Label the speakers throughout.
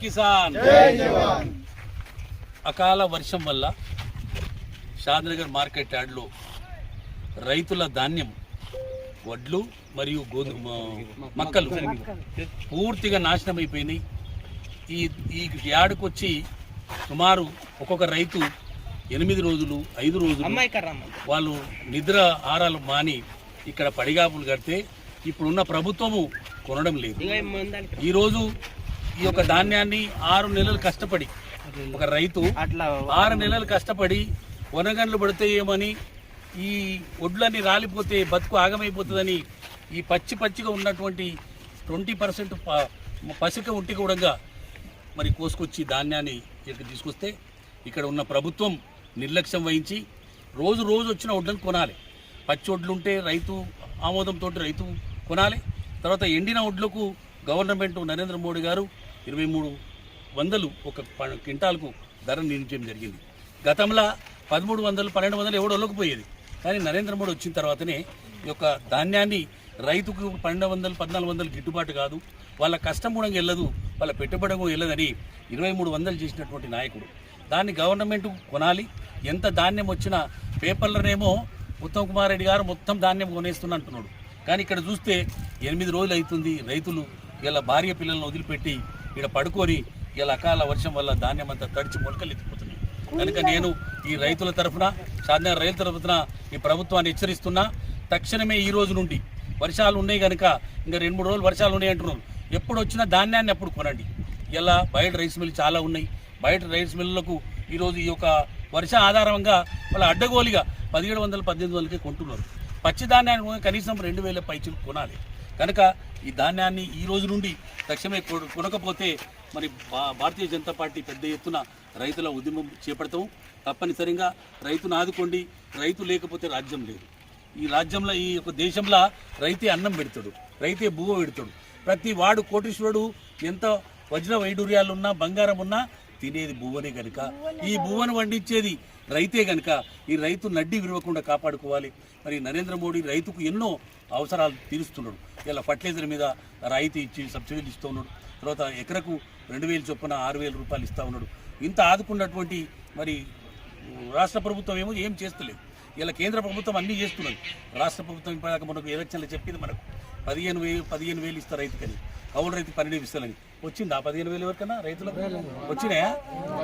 Speaker 1: కిసాన్. అకాల వర్షం వల్ల షాద్నగర్ మార్కెట్ యార్డ్లో రైతుల ధాన్యం వడ్లు మరియు గోధుమ మక్కలు పూర్తిగా నాశనం అయిపోయినాయి. ఈ ఈ యార్డుకు వచ్చి సుమారు ఒక్కొక్క రైతు ఎనిమిది రోజులు ఐదు రోజులు వాళ్ళు నిద్ర ఆరాలు మాని ఇక్కడ పడిగాపులు కడితే ఇప్పుడున్న ప్రభుత్వము కొనడం లేదు. ఈరోజు ఈ యొక్క ధాన్యాన్ని ఆరు నెలలు కష్టపడి ఒక రైతు ఆరు నెలలు కష్టపడి వనగండ్లు పడితేయేమని ఈ ఒడ్లన్నీ రాలిపోతే బతుకు ఆగమైపోతుందని ఈ పచ్చి పచ్చిగా ఉన్నటువంటి ట్వంటీ పర్సెంట్ పసిక ఉంటి కూడా మరి కోసుకొచ్చి ధాన్యాన్ని ఇక్కడ తీసుకొస్తే ఇక్కడ ఉన్న ప్రభుత్వం నిర్లక్ష్యం వహించి రోజు రోజు వచ్చిన వడ్లను కొనాలి. పచ్చి వడ్లు ఉంటే రైతు ఆమోదంతో రైతు కొనాలి. తర్వాత ఎండిన వడ్లకు గవర్నమెంట్ నరేంద్ర మోడీ గారు ఇరవై మూడు వందలు ఒక ప- క్వింటాల్కు ధర నిర్ణయించడం జరిగింది. గతంలో పదమూడు వందలు పన్నెండు వందలు ఎవడో ఒలకపోయేది కానీ నరేంద్ర మోడీ వచ్చిన తర్వాతనే ఈ యొక్క ధాన్యాన్ని రైతుకు పన్నెండు వందలు పద్నాలుగు వందలు గిట్టుబాటు కాదు. వాళ్ళ కష్టం కూడా వెళ్ళదు వాళ్ళ పెట్టుబడి కూడా వెళ్ళదని ఇరవై మూడు వందలు చేసినటువంటి నాయకుడు. దాన్ని గవర్నమెంట్ కొనాలి. ఎంత ధాన్యం వచ్చినా పేపర్లనేమో ఉత్తమ్ కుమార్ రెడ్డి గారు మొత్తం ధాన్యం కొనేస్తున్నా అంటున్నాడు. కానీ ఇక్కడ చూస్తే ఎనిమిది రోజులు అవుతుంది రైతులు ఇలా భార్య పిల్లలను వదిలిపెట్టి ఇక్కడ పడుకొని ఇలా అకాల వర్షం వల్ల ధాన్యం అంతా తడిచి మొలకలు ఎత్తిపోతుంది కనుక నేను ఈ రైతుల తరఫున సాధారణ రైతుల తరఫున ఈ ప్రభుత్వాన్ని హెచ్చరిస్తున్నా తక్షణమే ఈ రోజు నుండి వర్షాలు ఉన్నాయి కనుక ఇంకా రెండు మూడు రోజులు వర్షాలు ఉన్నాయి అంటున్నారు. ఎప్పుడు వచ్చినా ధాన్యాన్ని అప్పుడు కొనండి. ఇలా బయట రైస్ మిల్లు చాలా ఉన్నాయి. బయట రైస్ మిల్లులకు ఈరోజు ఈ యొక్క వర్ష ఆధారంగా వాళ్ళ అడ్డగోలిగా పదిహేడు వందలు పద్దెనిమిది వందలకే కొంటున్నారు. పచ్చి ధాన్యాన్ని కనీసం రెండు వేల పైచులు కొనాలి. కనుక ఈ ధాన్యాన్ని ఈ రోజు నుండి తక్షణమే కొనకపోతే మరి భారతీయ జనతా పార్టీ పెద్ద ఎత్తున రైతుల ఉద్యమం చేపడతాం. తప్పనిసరిగా రైతును ఆదుకోండి. రైతు లేకపోతే రాజ్యం లేదు. ఈ రాజ్యంలో ఈ యొక్క దేశంలో రైతే అన్నం పెడతాడు. రైతే భూమ పెడతాడు. ప్రతి వాడు కోటీశ్వరుడు ఎంత వజ్ర వైడూర్యాలు ఉన్నా బంగారం ఉన్నా తినేది భూవనే కనుక. ఈ భూవను వండించేది రైతే కనుక ఈ రైతు నడ్డి విరవకుండా కాపాడుకోవాలి. మరి నరేంద్ర మోడీ రైతుకు ఎన్నో అవసరాలు తీరుస్తున్నాడు. ఇలా ఫర్టిలైజర్ మీద రాయితీ ఇచ్చి సబ్సిడీలు ఇస్తూ ఉన్నాడు. తర్వాత ఎకరకు రెండు వేలు చొప్పున ఆరు వేల రూపాయలు ఇస్తూ ఉన్నాడు. ఇంత ఆదుకున్నటువంటి మరి రాష్ట్ర ప్రభుత్వం ఏమో ఏం చేస్తలేదు. ఇలా కేంద్ర ప్రభుత్వం అన్నీ చేస్తున్నది. రాష్ట్ర ప్రభుత్వం ఇప్పటిదాకా మనకు ఎలక్షన్లు చెప్పింది మనకు. పదిహేను వేలు పదిహేను వేలు ఇస్తారు రైతుకని. కౌలు రైతు పన్నెండు ఇస్తారని వచ్చిందా? పదిహేను వేలు ఎవరికన్నా? రైతులకు వచ్చినాయా?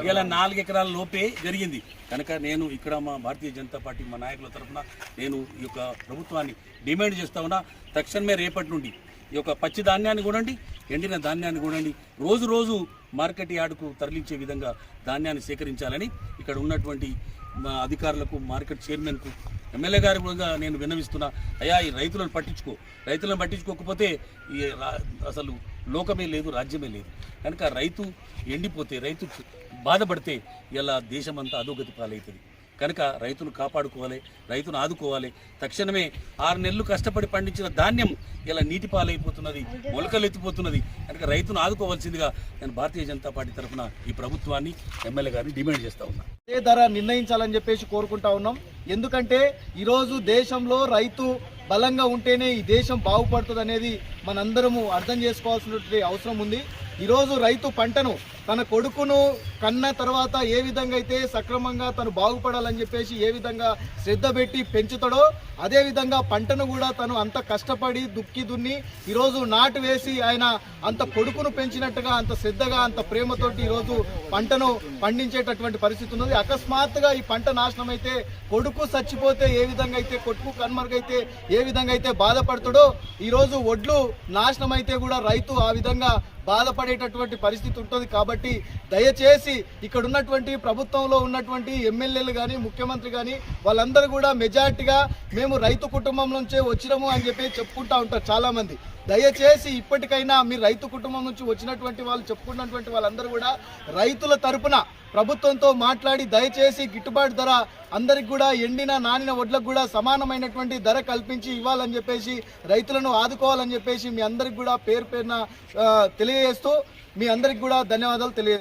Speaker 1: ఇలా నాలుగు ఎకరాల లోపే జరిగింది. కనుక నేను ఇక్కడ మా భారతీయ జనతా పార్టీ మా నాయకుల తరఫున నేను ఈ యొక్క ప్రభుత్వాన్ని డిమాండ్ చేస్తా ఉన్నా. తక్షణమే రేపటి నుండి ఈ యొక్క పచ్చి ధాన్యాన్ని కూడండి ఎండిన ధాన్యాన్ని కూడండి రోజు రోజు మార్కెట్ యార్డుకు తరలించే విధంగా ధాన్యాన్ని సేకరించాలని ఇక్కడ ఉన్నటువంటి మా అధికారులకు మార్కెట్ చైర్మన్కు ఎమ్మెల్యే గారు కూడా నేను విన్నవిస్తున్నా. అయ్యా ఈ రైతులను పట్టించుకో. రైతులను పట్టించుకోకపోతే ఈ రా- అసలు లోకమే లేదు రాజ్యమే లేదు. కనుక రైతు ఎండిపోతే రైతు బాధపడితే ఇలా దేశమంతా అధోగతి పాలవుతుంది కనుక రైతులు కాపాడుకోవాలి రైతును ఆదుకోవాలి. తక్షణమే ఆరు నెలలు కష్టపడి పండించిన ధాన్యం ఇలా నీటి పాలైపోతున్నది మొలకలు ఎత్తిపోతున్నది కనుక రైతును ఆదుకోవాల్సిందిగా నేను భారతీయ జనతా పార్టీ తరఫున ఈ ప్రభుత్వాన్ని ఎమ్మెల్యే గారిని డిమాండ్ చేస్తా ఉన్నా.
Speaker 2: అదే ధర నిర్ణయించాలని చెప్పేసి కోరుకుంటా ఉన్నాం. ఎందుకంటే ఈరోజు దేశంలో రైతు బలంగా ఉంటేనే ఈ దేశం బాగుపడుతుంది అనేది మనందరము అర్థం చేసుకోవాల్సినటువంటి అవసరం ఉంది. ఈరోజు రైతు పంటను తన కొడుకును కన్న తర్వాత ఏ విధంగా అయితే సక్రమంగా తను బాగుపడాలని చెప్పేసి ఏ విధంగా శ్రద్ధ పెట్టి పెంచుతాడో అదే విధంగా పంటను కూడా తను అంత కష్టపడి దుక్కి దున్ని ఈరోజు నాటు వేసి ఆయన అంత కొడుకును పెంచినట్టుగా అంత శ్రద్ధగా అంత ప్రేమతోటి ఈరోజు పంటను పండించేటటువంటి పరిస్థితి ఉన్నది. అకస్మాత్తుగా ఈ పంట నాశనం అయితే కొడుకు చచ్చిపోతే ఏ విధంగా అయితే కొడుకు కన్మరుగైతే ఏ విధంగా అయితే బాధపడతాడో ఈరోజు ఒడ్లు నాశనం అయితే కూడా రైతు ఆ విధంగా బాధపడేటటువంటి పరిస్థితి ఉంటుంది. కాబట్టి దయచేసి ఇక్కడ ఉన్నటువంటి ప్రభుత్వంలో ఉన్నటువంటి ఎమ్మెల్యేలు కానీ ముఖ్యమంత్రి కానీ వాళ్ళందరూ కూడా మెజార్టీగా మేము రైతు కుటుంబం నుంచే వచ్చినాము అని చెప్పి చెప్పుకుంటా ఉంటారు చాలామంది. దయచేసి ఇప్పటికైనా మీరు రైతు కుటుంబం నుంచి వచ్చినటువంటి వాళ్ళు చెప్పుకున్నటువంటి వాళ్ళందరూ కూడా రైతుల తరపున ప్రభుత్వంతో మాట్లాడి దయచేసి గిట్టుబాటు ధర అందరికి కూడా ఎండిన నానిన వడ్లకు కూడా సమానమైనటువంటి ధర కల్పించి ఇవ్వాలని చెప్పేసి రైతులను ఆదుకోవాలని చెప్పేసి మీ అందరికి కూడా పేరు పేరున తెలియజేస్తూ మీ అందరికి కూడా ధన్యవాదాలు తెలియ